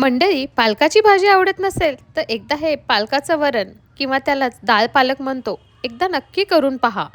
मंडळी पालकाची भाजी आवडत नसेल तर एकदा हे पालकाचं वरण किंवा त्यालाच डाळ पालक म्हणतो एकदा नक्की करून पहा.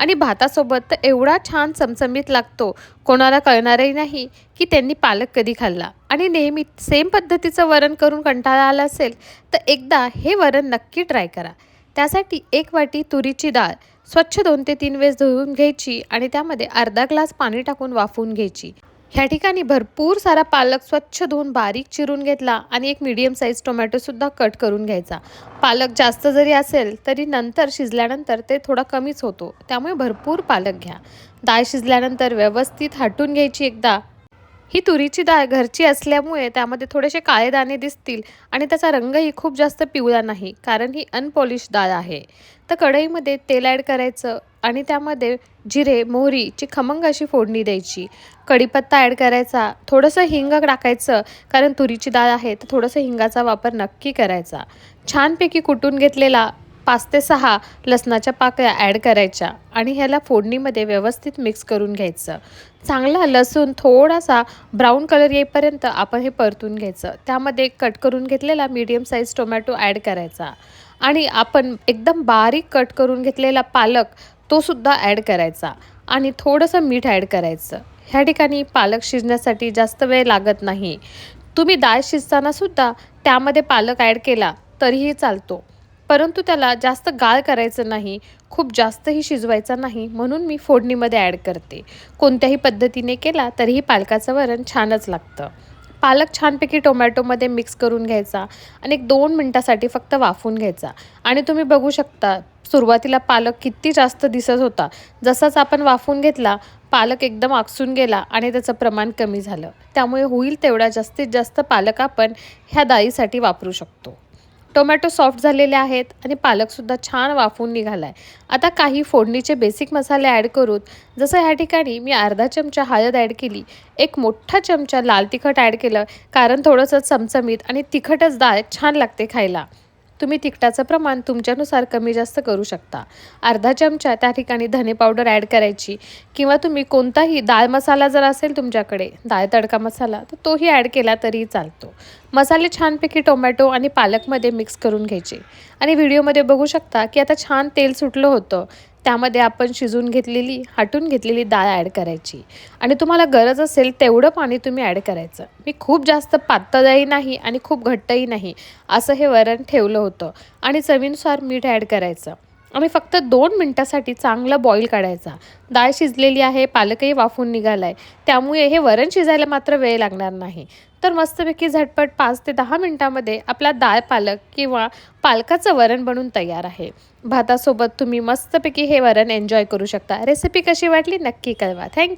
आणि भातासोबत तर एवढा छान चमचमीत लागतो कोणाला कळणारही नाही की त्यांनी पालक कधी खाल्ला. आणि नेहमी सेम पद्धतीचं वरण करून कंटाळा आला असेल तर एकदा हे वरण नक्की ट्राय करा. त्यासाठी एक वाटी तुरीची डाळ स्वच्छ दोन ते तीन वेळेस धुवून घ्यायची आणि त्यामध्ये अर्धा ग्लास पाणी टाकून वाफवून घ्यायची. ह्या ठिकाणी भरपूर सारा पालक स्वच्छ धुवून बारीक चिरून घेतला आणि एक मीडियम साईज टोमॅटोसुद्धा कट करून घ्यायचा. पालक जास्त जरी असेल तरी नंतर शिजल्यानंतर ते थोडा कमीच होतो. त्यामुळे भरपूर पालक घ्या. डाळ शिजल्यानंतर व्यवस्थित हटून घ्यायची एकदा. ही तुरीची डाळ घरची असल्यामुळे त्यामध्ये थोडेसे काळे दाणे दिसतील आणि त्याचा रंगही खूप जास्त पिवळा नाही कारण ही अनपॉलिश डाळ आहे. तर कढईमध्ये तेल ॲड करायचं आणि त्यामध्ये जिरे मोहरीची खमंग अशी फोडणी द्यायची. कढीपत्ता ॲड करायचा थोडंसं हिंग टाकायचं कारण तुरीची डाळ आहे तर थोडंसं हिंगाचा वापर नक्की करायचा. छानपैकी कुटून घेतलेला पाच ते सहा लसणाच्या पाकळ्या ॲड करायच्या आणि ह्याला फोडणीमध्ये व्यवस्थित मिक्स करून घ्यायचं. चांगला लसूण थोडासा ब्राऊन कलर येईपर्यंत आपण हे परतून घ्यायचं. त्यामध्ये कट करून घेतलेला मीडियम साईज टोमॅटो ॲड करायचा. आणि आपण एकदम बारीक कट करून घेतलेला पालक तो सुद्धा ॲड करायचा. आणि थोडंसं मीठ ॲड करायचं. ह्या ठिकाणी पालक शिजण्यासाठी जास्त वेळ लागत नाही. तुम्ही डाळ शिजतानासुद्धा त्यामध्ये पालक ॲड केला तरीही चालतो. परंतु त्याला जास्त गाळ करायचं नाही खूप जास्तही शिजवायचा नाही म्हणून मी फोडणीमध्ये ॲड करते. कोणत्याही पद्धतीने केला तरीही पालकाचं वरण छानच लागतं. पालक छानपैकी टोमॅटोमध्ये मिक्स करून घ्यायचा आणि एक दोन मिनटासाठी फक्त वाफून घ्यायचा. आणि तुम्ही बघू शकता सुरुवातीला पालक किती जास्त दिसत होता. जसाच आपण वाफून घेतला पालक एकदम आकसून गेला आणि त्याचं प्रमाण कमी झालं. त्यामुळे होईल तेवढा जास्तीत जास्त पालक आपण ह्या डाळीसाठी वापरू शकतो. टोमॅटो सॉफ्ट झालेले आहेत आणि पालकसुद्धा छान वाफून निघाला आहे आता काही फोडणीचे बेसिक मसाले ॲड करूत जसं ह्या ठिकाणी मी अर्धा चमचा हळद ॲड केली एक मोठा चमचा लाल तिखट ॲड केलं कारण थोडंसं चमचमीत आणि तिखटच डाळ छान लागते खायला. तुम्ही तिखटाचं प्रमाण तुमच्यानुसार कमी जास्त करू शकता. अर्धा चमचा त्या ठिकाणी धने पावडर ॲड करायची किंवा तुम्ही कोणताही डाळ मसाला जर असेल तुमच्याकडे डाळ तडका मसाला तर तोही ॲड केला तरी चालतो. मसाले छानपैकी टोमॅटो आणि पालकमध्ये मिक्स करून घ्यायचे. आणि व्हिडिओमध्ये बघू शकता की आता छान तेल सुटलं होतं. त्यामध्ये आपण शिजून घेतलेली हाटून घेतलेली डाळ ॲड करायची. आणि तुम्हाला गरज असेल तेवढं पाणी तुम्ही ॲड करायचं. मी खूप जास्त पातळही नाही आणि खूप घट्टही नाही. असं हे वरण ठेवलं होतं. आणि चवीनुसार मीठ ॲड करायचं. आणि फक्त दोन मिनटासाठी चांगलं बॉईल काढायचा. डाळ शिजलेली आहे पालकही वाफून निघाला आहे त्यामुळे हे वरण शिजायला मात्र वेळ लागणार नाही. तर मस्तपैकी झटपट पाच ते दहा मिनटामध्ये आपला डाळ पालक किंवा पालकाचं वरण बनून तयार आहे. भातासोबत तुम्ही मस्तपैकी हे वरण एन्जॉय करू शकता. रेसिपी कशी वाटली नक्की कळवा. थँक्यू